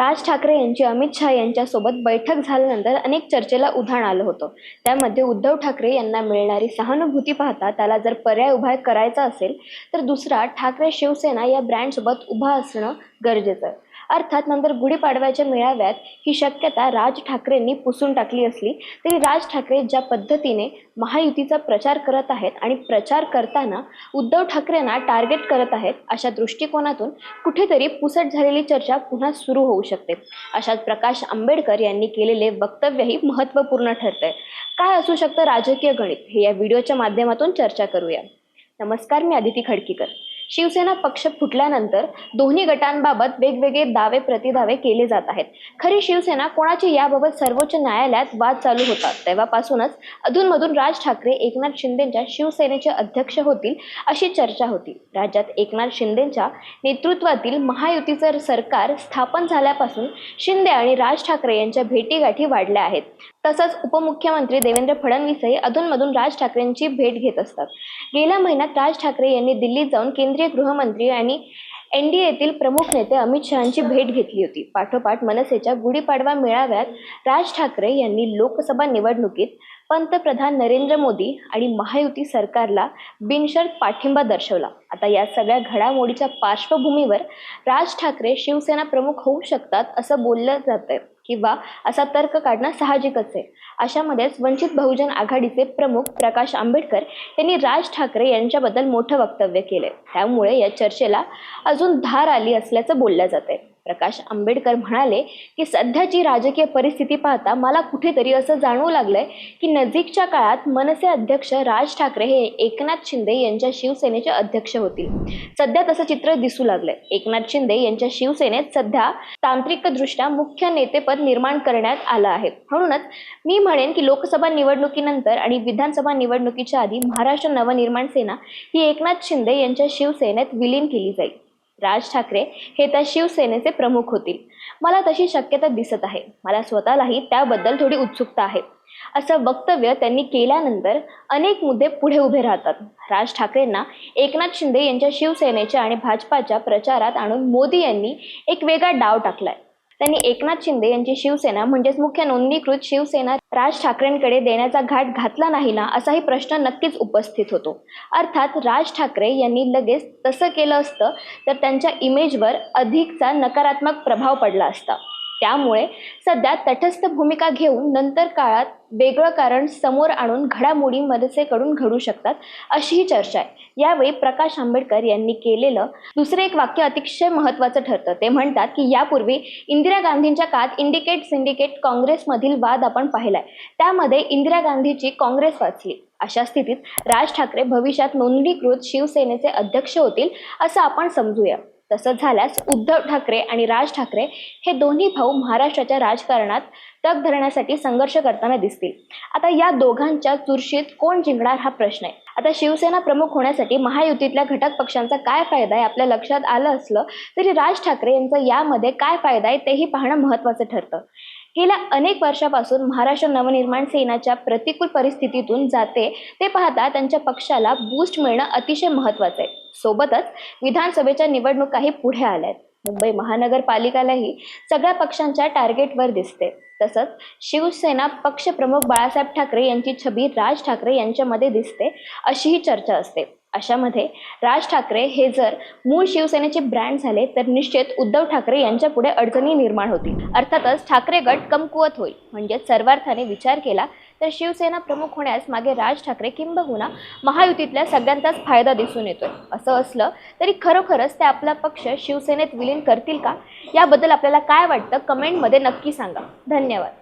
राज ठाकरे यांची अमित शहा यांच्यासोबत बैठक झाल्यानंतर अनेक चर्चेला उधाण आलं होतं. त्यामध्ये उद्धव ठाकरे यांना मिळणारी सहानुभूती पाहता त्याला जर पर्याय उभा करायचा असेल तर दुसरा ठाकरे शिवसेना या ब्रँडसोबत उभा असणं गरजेचं आहे. अर्थात नंतर गुढीपाडव्याच्या मेळाव्यात ही शक्यता राज ठाकरेंनी पुसून टाकली असली तरी राज ठाकरे ज्या पद्धतीने महायुतीचा प्रचार करत आहेत आणि प्रचार करताना उद्धव ठाकरेंना टार्गेट करत आहेत अशा दृष्टिकोनातून कुठेतरी पुसट झालेली चर्चा पुन्हा सुरू होऊ शकते. अशात प्रकाश आंबेडकर यांनी केलेले वक्तव्यही महत्त्वपूर्ण ठरतंय. काय असू शकतं राजकीय गणित? हे या व्हिडिओच्या माध्यमातून चर्चा करूया. नमस्कार मी अदिती खडकीकर. शिवसेना पक्ष फुटल्यानंतर दोन्ही गटांबाबत वेगवेगळे दावे प्रतिदावे केले जात आहेत. खरी शिवसेना कोणाची याबाबत सर्वोच्च न्यायालयात वाद चालू होता तेव्हापासूनच अधूनमधून राज ठाकरे एकनाथ शिंदेच्या शिवसेनेचे अध्यक्ष होतील अशी चर्चा होती. राज्यात एकनाथ शिंदेच्या नेतृत्वातील महायुतीचं सरकार स्थापन झाल्यापासून शिंदे आणि राज ठाकरे यांच्या भेटीगाठी वाढल्या आहेत. तसंच उपमुख्यमंत्री देवेंद्र फडणवीसही अधूनमधून राज ठाकरेंची भेट घेत असतात. गेल्या महिन्यात राज ठाकरे यांनी दिल्लीत जाऊन केंद्रीय गृहमंत्री आणि एन डी एतील प्रमुख नेते अमित शहांची भेट घेतली होती. पाठोपाठ मनसेच्या गुढीपाडवा मेळाव्यात राज ठाकरे यांनी लोकसभा निवडणुकीत पंतप्रधान नरेंद्र मोदी आणि महायुती सरकारला बिनशर्त पाठिंबा दर्शवला. आता या सगळ्या घडामोडीच्या पार्श्वभूमीवर राज ठाकरे शिवसेना प्रमुख होऊ शकतात असं बोललं जातंय. किंवा असा तर्क काढणं साहजिकच आहे. अशामध्येच वंचित बहुजन आघाडीचे प्रमुख प्रकाश आंबेडकर यांनी राज ठाकरे यांच्याबद्दल मोठं वक्तव्य केलंय. त्यामुळे या चर्चेला अजून धार आली असल्याचं बोललं जाते प्रकाश आंबेडकर म्हणाले की सध्याची राजकीय परिस्थिती पाहता मला कुठेतरी असं जाणवू लागलंय की नजीकच्या काळात मनसे अध्यक्ष राज ठाकरे हे एकनाथ शिंदे यांच्या शिवसेनेचे अध्यक्ष होतील. सध्या तसं चित्र दिसू लागलंय. एकनाथ शिंदे यांच्या शिवसेनेत सध्या तांत्रिकदृष्ट्या मुख्य नेतेपद निर्माण करण्यात आलं आहे. म्हणूनच मी म्हणेन की लोकसभा निवडणुकीनंतर आणि विधानसभा निवडणुकीच्या आधी महाराष्ट्र नवनिर्माण सेना ही एकनाथ शिंदे यांच्या शिवसेनेत विलीन केली जाईल. राज ठाकरे हे त्या शिवसेनेचे प्रमुख होतील. मला तशी शक्यता दिसत आहे. मला स्वतःलाही त्याबद्दल थोडी उत्सुकता आहे. असं वक्तव्य त्यांनी केल्यानंतर अनेक मुद्दे पुढे उभे राहतात. राज ठाकरेंना एकनाथ शिंदे यांच्या शिवसेनेच्या आणि भाजपाच्या प्रचारात आणून मोदी यांनी एक वेगळा डाव टाकलाय. त्यांनी एकनाथ शिंदे यांची शिवसेना म्हणजेच मुख्य नोंदणीकृत शिवसेना राज ठाकरेंकडे देण्याचा घाट घातला नाही ना असाही प्रश्न नक्कीच उपस्थित होतो. अर्थात राज ठाकरे यांनी लगेच तसं केलं असतं तर त्यांच्या इमेजवर अधिकचा नकारात्मक प्रभाव पडला असता. त्यामुळे सध्या तटस्थ भूमिका घेऊन नंतर काळात वेगळं कारण समोर आणून घडामोडी मनसेकडून घडू शकतात अशी ही चर्चा आहे. यावेळी प्रकाश आंबेडकर यांनी केलेलं दुसरं एक वाक्य अतिशय महत्त्वाचं ठरतं. ते म्हणतात की यापूर्वी इंदिरा गांधींच्या काळात इंडिकेट सिंडिकेट काँग्रेसमधील वाद आपण पाहिलाय. त्यामध्ये इंदिरा गांधीची काँग्रेस वाचली. अशा स्थितीत राज ठाकरे भविष्यात नोंदणीकृत शिवसेनेचे अध्यक्ष होतील असं आपण समजूया. तसं झाल्यास उद्धव ठाकरे आणि राज ठाकरे हे दोन्ही भाऊ महाराष्ट्राच्या राजकारणात तग धरण्यासाठी संघर्ष करताना दिसतील. आता या दोघांच्या चुरशीत कोण जिंकणार हा प्रश्न आहे. आता शिवसेना प्रमुख होण्यासाठी महायुतीतल्या घटक पक्षांचा काय फायदा आहे आपल्या लक्षात आलं असलं तरी राज ठाकरे यांचा यामध्ये काय फायदा आहे तेही पाहणं महत्त्वाचं ठरतं. गेल्या अनेक वर्षापासून महाराष्ट्र नवनिर्माण सेनाच्या प्रतिकूल परिस्थितीतून जाते ते पाहता त्यांच्या पक्षाला बूस्ट मिळणं अतिशय महत्त्वाचं आहे. सोबतच विधानसभेच्या निवडणुकाही पुढे आल्या आहेत मुंबई महानगरपालिकालाही सगळ्या पक्षांच्या टार्गेटवर दिसते. तसंच शिवसेना पक्षप्रमुख बाळासाहेब ठाकरे यांची छबी राज ठाकरे यांच्यामध्ये दिसते अशीही चर्चा असते. अशामध्ये राज ठाकरे हे जर मूळ शिवसेनेचे ब्रँड झाले तर निश्चित उद्धव ठाकरे यांच्या पुढे अडचणी निर्माण होतील. अर्थातच ठाकरे गट कमकुवत होईल. म्हणजे सर्वार्थाने विचार केला तर शिवसेना प्रमुख होण्यास मागे राज ठाकरे किंबहुना महायुतीतल्या सगळ्यांचाच फायदा दिसून येतोय. असं असलं तरी खरोखरच ते आपला पक्ष शिवसेनेत विलीन करतील का? याबद्दल आपल्याला काय वाटतं? कमेंटमध्ये नक्की सांगा. धन्यवाद.